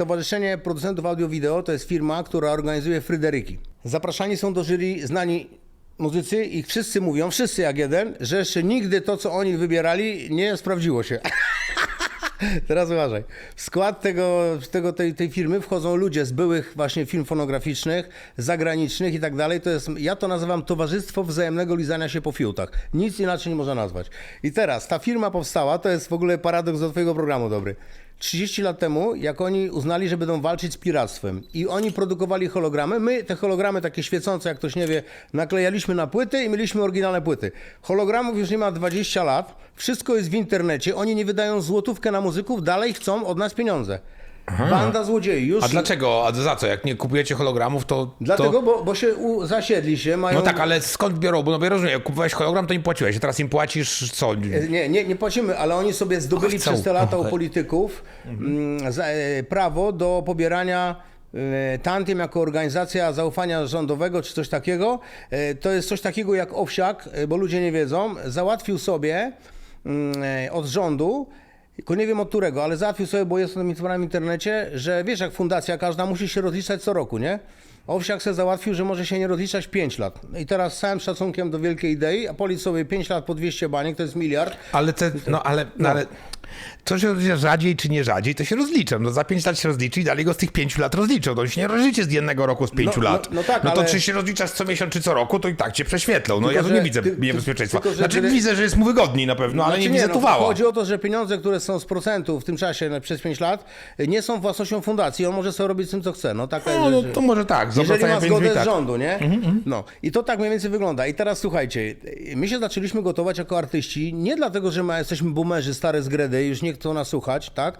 Stowarzyszenie Producentów Audio-Wideo to jest firma, która organizuje Fryderyki. Zapraszani są do jury znani muzycy i wszyscy mówią, wszyscy jak jeden, że jeszcze nigdy to, co oni wybierali, nie sprawdziło się. Teraz uważaj. W skład tego, tego, tej, tej firmy wchodzą ludzie z byłych właśnie firm fonograficznych, zagranicznych i tak dalej. To jest, ja to nazywam towarzystwo wzajemnego lizania się po fiutach. Nic inaczej nie można nazwać. I teraz ta firma powstała, to jest w ogóle paradoks do twojego programu dobry. 30 lat temu, jak oni uznali, że będą walczyć z piractwem i oni produkowali hologramy, my te hologramy takie świecące, jak ktoś nie wie, naklejaliśmy na płyty i mieliśmy oryginalne płyty. Hologramów już nie ma 20 lat, wszystko jest w internecie, oni nie wydają złotówkę na muzyków, dalej chcą od nas pieniądze. Banda złodziei, już... A dlaczego? A za co? Jak nie kupujecie hologramów, to... Dlatego, to... bo, bo się u, zasiedli się, mają... No tak, ale skąd biorą? Bo no bo ja rozumiem, jak kupowałeś hologram, to nie płaciłeś, a teraz im płacisz co? Nie, nie, nie płacimy, ale oni sobie zdobyli Ach, przez te lata u polityków mm, za, e, prawo do pobierania e, tantiem jako organizacja zaufania rządowego czy coś takiego. E, To jest coś takiego jak Owsiak, bo ludzie nie wiedzą, załatwił sobie mm, od rządu tylko nie wiem od którego, ale załatwił sobie, bo jest to w internecie, że wiesz, jak fundacja każda musi się rozliczać co roku, nie? Owsiak se załatwił, że może się nie rozliczać 5 lat. I teraz z całym szacunkiem do wielkiej idei, a policz sobie 5 lat po 200 baniek, to jest miliard. Ale te, no ale, no. ale to się rozlicza rzadziej czy nie rzadziej, to się rozliczą. No za 5 lat się rozliczy i dalej go z tych 5 lat rozliczą. To się nie rozliczy z jednego roku, z 5 No, lat. no- no tak, to ale- czy się rozliczasz co miesiąc czy co roku, to i tak cię prześwietlą. No Tylko, ja tu nie widzę ty- niebezpieczeństwa. tylko, znaczy widzę, że jest mu wygodniej na pewno, ale Znaczy nie widzę no, tu wała. Chodzi o to, że pieniądze, które są z procentu w tym czasie no, przez 5 lat, nie są własnością fundacji. On może sobie robić z tym, co chce. No, taka No, no to może tak, z Jeżeli ma zgodę z tak. rządu, nie? No i to tak mniej więcej wygląda. I teraz słuchajcie, my się zaczęliśmy gotować jako artyści, nie dlatego, że my jesteśmy boomerzy, stare zgredy, już nie chcą nas słuchać, tak?